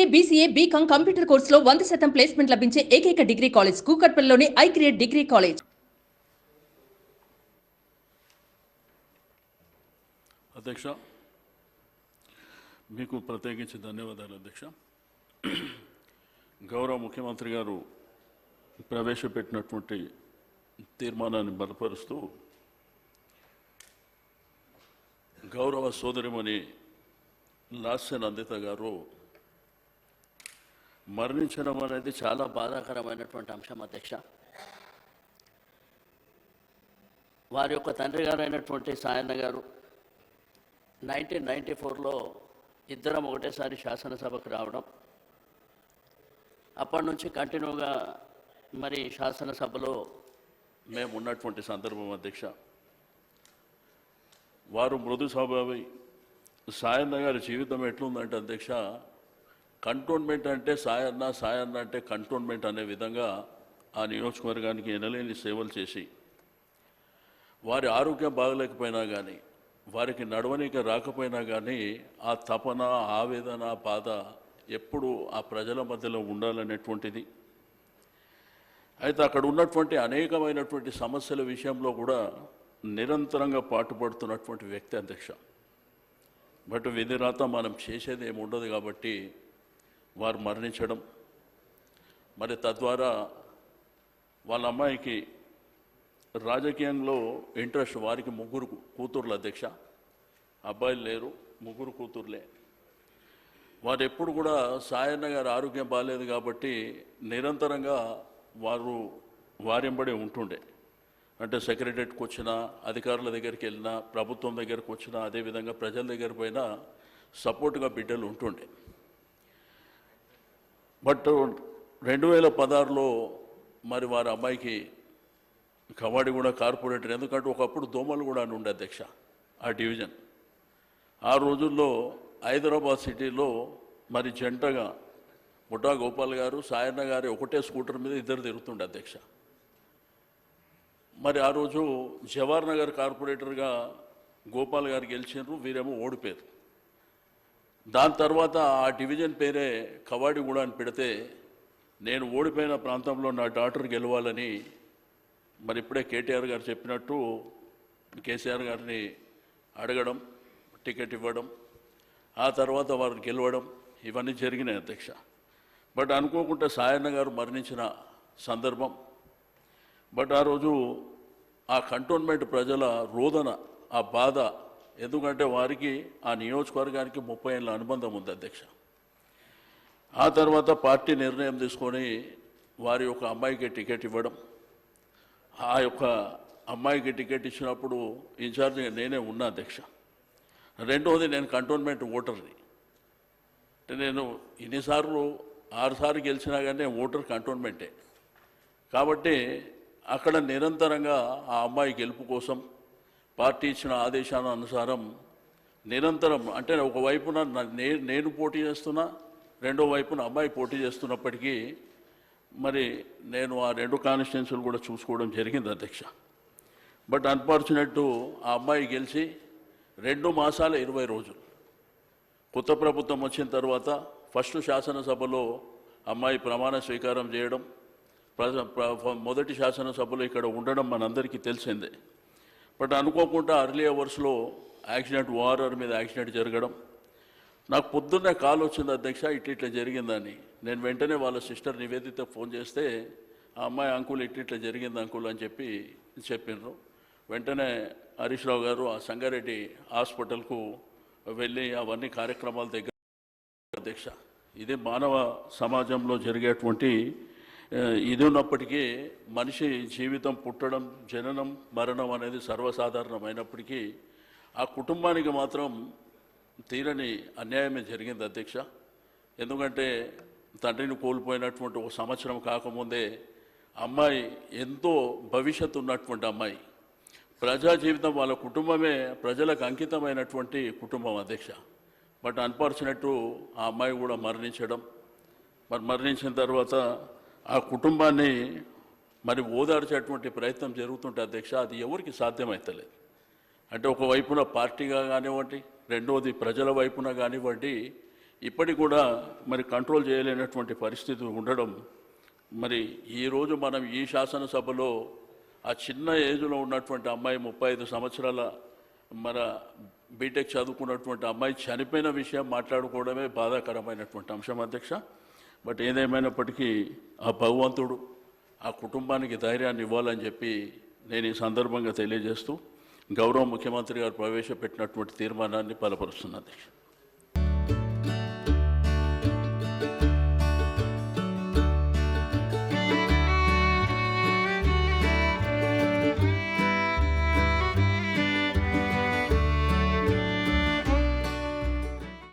MBA BCA BCom computer కోర్సులో వంద శాతం ప్లేస్మెంట్ లభించే ఏకైక డిగ్రీ కాలేజ్ కూకట్పల్లిలోని ఐ క్రియేట్ డిగ్రీ కాలేజ్. అధ్యక్ష మీకు ప్రత్యేకించి ధన్యవాదాలు అధ్యక్ష. గౌరవ ముఖ్యమంత్రి గారు ప్రవేశపెట్టినటువంటి తీర్మానాన్ని బలపరుస్తూ గౌరవ సోదరిమణి లాస్య నందిత గారు మరణించడం అనేది చాలా బాధాకరమైనటువంటి అంశం అధ్యక్ష. వారి యొక్క తండ్రి గారు అయినటువంటి సాయన్న గారు నైన్టీన్ నైంటీ ఫోర్లో ఇద్దరం ఒకటేసారి శాసనసభకు రావడం. అప్పటి నుంచి కంటిన్యూగా మరి శాసనసభలో మేము ఉన్నటువంటి సందర్భం అధ్యక్ష. వారు మృదు స్వభావి. సాయన్న గారి జీవితం ఎట్లుందంటే అధ్యక్ష కంటోన్మెంట్ అంటే సాయన్న సాయన్న అంటే కంటోన్మెంట్ అనే విధంగా ఆ నియోజకవర్గానికి ఎనలేని సేవలు చేసి వారి ఆరోగ్యం బాగలేకపోయినా కానీ వారికి నడవనిక రాకపోయినా కానీ ఆ తపన ఆవేదన బాధ ఎప్పుడు ఆ ప్రజల మధ్యలో ఉండాలనేటువంటిది. అయితే అక్కడ ఉన్నటువంటి అనేకమైనటువంటి సమస్యల విషయంలో కూడా నిరంతరంగా పాటుపడుతున్నటువంటి వ్యక్తి అధ్యక్ష. బట్ విధిరాత మనం చేసేది ఏమి ఉండదు కాబట్టి వారు మరణించడం. మరి తద్వారా వాళ్ళ అమ్మాయికి రాజకీయంలో ఇంట్రెస్ట్ వారికి ముగ్గురు కూతుర్లు అధ్యక్ష. అబ్బాయిలు లేరు ముగ్గురు కూతుర్లే. వారు ఎప్పుడు కూడా సాయన్న గారి ఆరోగ్యం బాగాలేదు కాబట్టి నిరంతరంగా వారు వారింబడి ఉంటుండే. అంటే సెక్రటరీకి వచ్చినా అధికారుల దగ్గరికి వెళ్ళినా ప్రభుత్వం దగ్గరికి వచ్చినా అదేవిధంగా ప్రజల దగ్గర పోయినా సపోర్ట్గా బిడ్డలు ఉంటుండే. బట్ రెండు వేల పదహారులో మరి వారి అమ్మాయికి కబడ్డీ కూడా కార్పొరేటర్ ఎందుకంటే ఒకప్పుడు దోమలు కూడా అని ఉండే అధ్యక్ష ఆ డివిజన్. ఆ రోజుల్లో హైదరాబాద్ సిటీలో మరి జంటగా ముఠా గోపాల్ గారు సాయన్న గారి ఒకటే స్కూటర్ మీద ఇద్దరు తిరుగుతుండే అధ్యక్ష. మరి ఆ రోజు జవహర్ నగర్ కార్పొరేటర్గా గోపాల్ గారు గెలిచినారు వీరేమో ఓడిపోయారు. దాని తర్వాత ఆ డివిజన్ పేరే కవాడిగూడ అని పెడితే నేను ఓడిపోయిన ప్రాంతంలో నా డాక్టర్ గెలవాలని మరి ఇప్పుడే కేటీఆర్ గారు చెప్పినట్టు కేసీఆర్ గారిని అడగడం టికెట్ ఇవ్వడం ఆ తర్వాత వారిని గెలవడం ఇవన్నీ జరిగినాయి అధ్యక్ష. బట్ అనుకోకుండా సాయన్న గారు మరణించిన సందర్భం. బట్ ఆ రోజు ఆ కంటోన్మెంట్ ప్రజల రోదన ఆ బాధ ఎందుకంటే వారికి ఆ నియోజకవర్గానికి ముప్పై ఏళ్ళ అనుబంధం ఉంది అధ్యక్ష. ఆ తర్వాత పార్టీ నిర్ణయం తీసుకొని వారి యొక్క అమ్మాయికి టికెట్ ఇవ్వడం ఆ యొక్క అమ్మాయికి టికెట్ ఇచ్చినప్పుడు ఇన్ఛార్జిగా నేనే ఉన్నా అధ్యక్ష. రెండవది నేను కంటోన్మెంట్ ఓటర్ని. నేను ఇన్నిసార్లు ఆరుసార్లు గెలిచినా కానీ ఓటర్ కంటోన్మెంటే. కాబట్టి అక్కడ నిరంతరంగా ఆ అమ్మాయి గెలుపు కోసం పార్టీ ఇచ్చిన ఆదేశాల అనుసారం నిరంతరం అంటే ఒకవైపున నేను పోటీ చేస్తున్నా రెండో వైపున అమ్మాయి పోటీ చేస్తున్నప్పటికీ మరి నేను ఆ రెండు కాన్స్టిట్యున్సీలు కూడా చూసుకోవడం జరిగింది అధ్యక్ష. బట్ అన్ఫార్చునేట్ ఆ అమ్మాయి గెలిచి రెండు మాసాల ఇరవై రోజులు. కొత్త ప్రభుత్వం వచ్చిన తర్వాత ఫస్ట్ శాసనసభలో అమ్మాయి ప్రమాణ స్వీకారం చేయడం మొదటి శాసనసభలో ఇక్కడ ఉండడం మనందరికీ తెలిసిందే. బట్ అనుకోకుండా అర్లీ అవర్స్లో యాక్సిడెంట్ ఓఆర్ఆర్ మీద యాక్సిడెంట్ జరగడం. నాకు పొద్దున్నే కాల్ వచ్చింది అధ్యక్ష ఇట్లా ఇట్లా జరిగిందని. నేను వెంటనే వాళ్ళ సిస్టర్ నివేదిత ఫోన్ చేస్తే ఆ అమ్మాయి అంకుల్ ఇట్లా ఇట్లా జరిగింది అంకుల్ అని చెప్పి చెప్పిండ్రు వెంటనే హరీష్ రావు గారు ఆ సంగారెడ్డి హాస్పిటల్కు వెళ్ళి అవన్నీ కార్యక్రమాల దగ్గర అధ్యక్ష ఇది మానవ సమాజంలో జరిగేటువంటి ఇది ఉన్నప్పటికీ మనిషి జీవితం పుట్టడం జననం మరణం అనేది సర్వసాధారణమైనప్పటికీ ఆ కుటుంబానికి మాత్రం తీరని అన్యాయమే జరిగింది అధ్యక్ష. ఎందుకంటే తండ్రిని కోల్పోయినటువంటి ఒక సంవత్సరం కాకముందే అమ్మాయి ఎంతో భవిష్యత్తు ఉన్నటువంటి అమ్మాయి. ప్రజా జీవితం వాళ్ళ కుటుంబమే ప్రజలకు అంకితమైనటువంటి కుటుంబం అధ్యక్ష. బట్ అన్ఫార్చునేట్ ఆ అమ్మాయి కూడా మరణించడం. మరి మరణించిన తర్వాత ఆ కుటుంబాన్ని మరి ఓదార్చేటువంటి ప్రయత్నం జరుగుతుంటే అధ్యక్ష అది ఎవరికి సాధ్యమవుతలేదు అంటే ఒక వైపున పార్టీగా కానివ్వండి రెండవది ప్రజల వైపున కానివ్వండి ఇప్పటికి కూడా మరి కంట్రోల్ చేయలేనటువంటి పరిస్థితి ఉండడం మరి ఈరోజు మనం ఈ శాసనసభలో ఆ చిన్న ఏజ్లో ఉన్నటువంటి అమ్మాయి ముప్పై ఐదు సంవత్సరాల మన బీటెక్ చదువుకున్నటువంటి అమ్మాయి చనిపోయిన విషయం మాట్లాడుకోవడమే బాధాకరమైనటువంటి అంశం అధ్యక్ష. బట్ ఏదేమైనప్పటికీ ఆ భగవంతుడు ఆ కుటుంబానికి ధైర్యాన్ని ఇవ్వాలని చెప్పి నేను ఈ సందర్భంగా తెలియజేస్తూ గౌరవ ముఖ్యమంత్రి గారు ప్రవేశపెట్టినటువంటి తీర్మానాన్ని బలపరుస్తున్నా